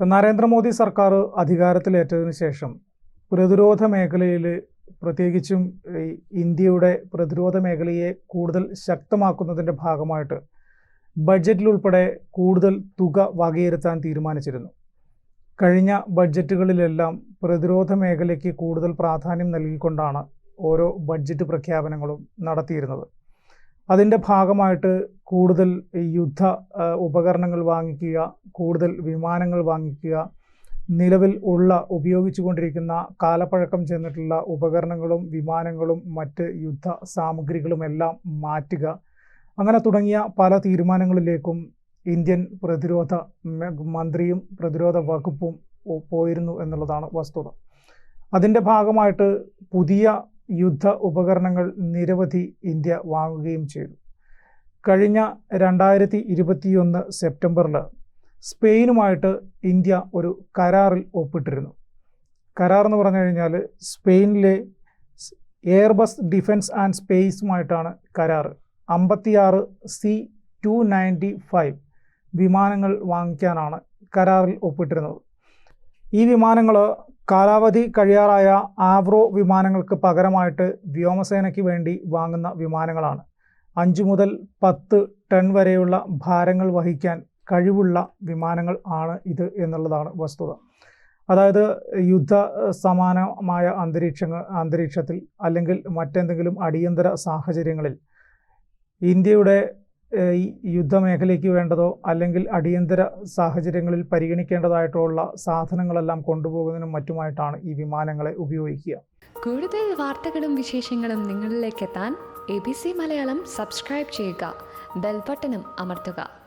നരേന്ദ്രമോദി സർക്കാർ അധികാരത്തിലേറ്റതിന് ശേഷം പ്രതിരോധ മേഖലയിൽ പ്രത്യേകിച്ചും ഇന്ത്യയുടെ പ്രതിരോധ മേഖലയെ കൂടുതൽ ശക്തമാക്കുന്നതിന്റെ ഭാഗമായിട്ട് ബഡ്ജറ്റിലുൾപ്പെടെ കൂടുതൽ തുക വകയിരുത്താൻ തീരുമാനിച്ചിരുന്നു. കഴിഞ്ഞ ബഡ്ജറ്റുകളിലെല്ലാം പ്രതിരോധ മേഖലയ്ക്ക് കൂടുതൽ പ്രാധാന്യം നൽകിക്കൊണ്ടാണ് ഓരോ ബഡ്ജറ്റ് പ്രഖ്യാപനങ്ങളും നടത്തിയിരുന്നത്. അതിന്റെ ഭാഗമായിട്ട് കൂടുതൽ യുദ്ധ ഉപകരണങ്ങൾ വാങ്ങിക്കുക കൂടുതൽ വിമാനങ്ങൾ വാങ്ങിക്കുക നിലവിൽ ഉള്ള ഉപയോഗിച്ചുകൊണ്ടിരിക്കുന്ന കാലപ്പഴക്കം ചെന്നിട്ടുള്ള ഉപകരണങ്ങളും വിമാനങ്ങളും മറ്റ് യുദ്ധ സാമഗ്രികളുമെല്ലാം മാറ്റുക. അങ്ങനെ തുടങ്ങിയ പല തീരുമാനങ്ങളിലേക്കും ഇന്ത്യൻ പ്രതിരോധ മന്ത്രിയും പ്രതിരോധ വകുപ്പും പോയിരുന്നു എന്നുള്ളതാണ് വസ്തുത. അതിന്റെ ഭാഗമായിട്ട് പുതിയ യുദ്ധ ഉപകരണങ്ങൾ നിരവധി ഇന്ത്യ വാങ്ങുകയും ചെയ്തു. കഴിഞ്ഞ രണ്ടായിരത്തി ഇരുപത്തിയൊന്ന് സെപ്റ്റംബറിൽ സ്പെയിനുമായിട്ട് ഇന്ത്യ ഒരു കരാറിൽ ഒപ്പിട്ടിരുന്നു. കരാർ എന്ന് പറഞ്ഞു കഴിഞ്ഞാൽ സ്പെയിനിലെ എയർബസ് ഡിഫൻസ് ആൻഡ് സ്പേസുമായിട്ടാണ് കരാർ അമ്പത്തിയാറ് സി ടു നയന്റി ഫൈവ് വിമാനങ്ങൾ വാങ്ങിക്കാനാണ് കരാറിൽ ഒപ്പിട്ടിരുന്നത്. ഈ വിമാനങ്ങൾ കാലാവധി കഴിയാറായ ആവ്രോ വിമാനങ്ങൾക്ക് പകരമായിട്ട് വ്യോമസേനയ്ക്ക് വേണ്ടി വാങ്ങുന്ന വിമാനങ്ങളാണ്. അഞ്ചു മുതൽ പത്ത് ടൺ വരെയുള്ള ഭാരങ്ങൾ വഹിക്കാൻ കഴിവുള്ള വിമാനങ്ങൾ ആണ് ഇത് എന്നുള്ളതാണ് വസ്തുത. അതായത് യുദ്ധ സമാനമായ അന്തരീക്ഷങ്ങൾ അന്തരീക്ഷത്തിൽ അല്ലെങ്കിൽ മറ്റെന്തെങ്കിലും അടിയന്തര സാഹചര്യങ്ങളിൽ ഇന്ത്യയുടെ യുദ്ധമേഖലയ്ക്ക് വേണ്ടതോ അല്ലെങ്കിൽ അടിയന്തര സാഹചര്യങ്ങളിൽ പരിഗണിക്കേണ്ടതായിട്ടുള്ള സാധനങ്ങളെല്ലാം കൊണ്ടുപോകുന്നതിനും മറ്റുമായിട്ടാണ് ഈ വിമാനങ്ങളെ ഉപയോഗിക്കുക. കൂടുതൽ വാർത്തകളും വിശേഷങ്ങളും നിങ്ങളിലേക്ക് എത്താൻ A B C Malayalam subscribe ചെയ്യുക. ബെൽബട്ടനും അമർത്തുക.